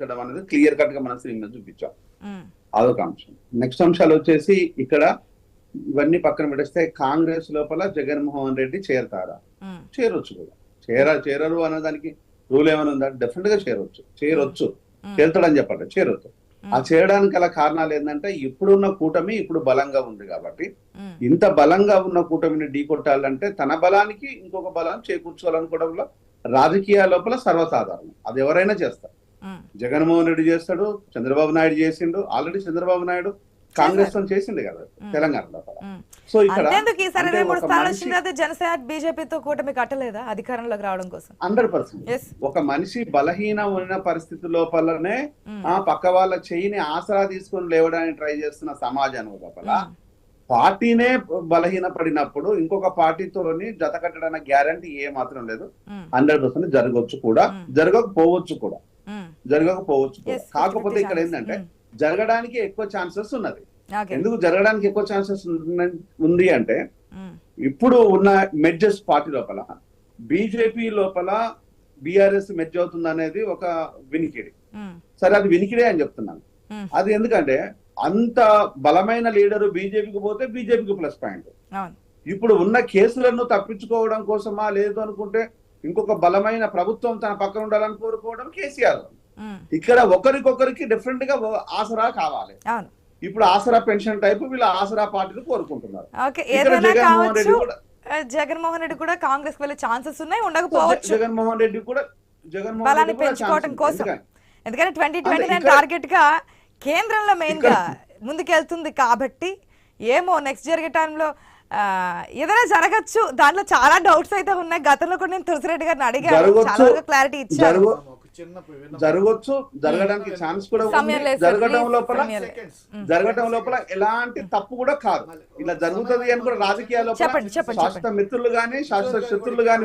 చేయడం అనేది క్లియర్ కట్గా మనం స్క్రీన్ మీద చూపించాం. అదొక అంశం. నెక్స్ట్ అంశాలు వచ్చేసి ఇక్కడ ఇవన్నీ పక్కన పెట్టేస్తే కాంగ్రెస్ లోపల జగన్మోహన్ రెడ్డి చేరతారా చేరొచ్చు కూడా. చేర చేరరు అనే దానికి రూల్ ఏమైనా ఉందా? డెఫినెట్గా చేరొచ్చు. చేరొచ్చు. చేరుతాడని చెప్పండి చేరొచ్చు ఆ చేయడానికి గల కారణాలు ఏంటంటే ఇప్పుడున్న కూటమి ఇప్పుడు బలంగా ఉంది కాబట్టి ఇంత బలంగా ఉన్న కూటమిని ఢీకొట్టాలంటే తన బలానికి ఇంకొక బలాన్ని చేకూర్చుకోవాలనుకోవడంలో రాజకీయ లోపల సర్వసాధారణం. అది ఎవరైనా చేస్తారు. జగన్మోహన్ రెడ్డి చేస్తాడు చంద్రబాబు నాయుడు చేసిండు ఆల్రెడీ చంద్రబాబు నాయుడు కాంగ్రెస్తో చేసిండు కదా ఉమ్. తెలంగాణ లోపల ఉమ్. సో ఇక్కడ జనసేన బీజేపీతో కూటమి కట్టలేదా అధికారంలోకి రావడం కోసం? Hundred percent. ఒక మనిషి బలహీన ఉన్న పరిస్థితి లోపలనే ఆ పక్క వాళ్ళ చెయ్యిని ఆసరా తీసుకొని లేవడానికి ట్రై చేస్తున్న సమాజం లోపల పార్టీనే బలహీన పడినప్పుడు ఇంకొక పార్టీతోని జత కట్టడానికి గ్యారంటీ ఏ మాత్రం లేదు. హండ్రెడ్ పర్సెంట్ జరగవచ్చు కూడా. జరగకపోవచ్చు కూడా. జరగకపోవచ్చు. కాకపోతే ఇక్కడ 50 ఏంటంటే chances. జరగడానికి ఎక్కువ ఛాన్సెస్ ఉన్నది. ఎందుకు జరగడానికి ఎక్కువ ఛాన్సెస్ ఉంది అంటే ఇప్పుడు ఉన్న మెడ్జెస్ పార్టీ లోపల బీజేపీ లోపల బీఆర్ఎస్ మెడ్జ్ అవుతుంది అనేది ఒక వినికిడి. సరే అది వినికిడే అని చెప్తున్నాను. అది ఎందుకంటే అంత బలమైన లీడరు బీజేపీకి పోతే బీజేపీకి ప్లస్ పాయింట్. ఇప్పుడు ఉన్న కేసులను తప్పించుకోవడం కోసమా లేదు అనుకుంటే ఇంకొక బలమైన ప్రభుత్వం తన పక్కన ఉండాలని కోరుకోవడం కేసీఆర్. ఇక్కడ ఒకరికొకరికి డిఫరెంట్గా ఆసరా కావాలి. ఇప్పుడు ఆసరా పెన్షన్ టైపు వీళ్ళ ఆసరా పార్టీలు కోరుకుంటున్నారు. జగన్మోహన్ రెడ్డి కావచ్చు. కూడా ఆ, జగన్మోహన్ రెడ్డి కూడా కాంగ్రెస్ వెళ్ళే ఛాన్సెస్ ఉన్నాయి ఉండకపోవచ్చు. జగన్మోహన్ రెడ్డి కూడా జగన్మోహన్ రెడ్డి పెంచుకోవడం కోసం. ఎందుకంటే ట్వంటీ ట్వంటీ నైన్ టార్గెట్గా కేంద్రంలో మెయిన్గా ముందుకెళ్తుంది కాబట్టి ఏమో నెక్స్ట్ జరిగే టైంలో ఏదైనా జరగచ్చు. దాంట్లో చాలా డౌట్స్ అయితే ఉన్నాయి. గతంలో కూడా నేను తులసిరెడ్డి గారిని అడిగాను. చాలా క్లారిటీ ఇచ్చారు. జరగచ్చు జరగడానికి ఛాన్స్ కూడా లేదు సార్, జరగడం లోపల. Seconds. జరగటం లోపల ఎలాంటి తప్పు కూడా కాదు. ఇలా జరుగుతుంది అని కూడా రాజకీయాల్లో శాశ్వత మిత్రులు గాని శాశ్వత శత్రులు గాని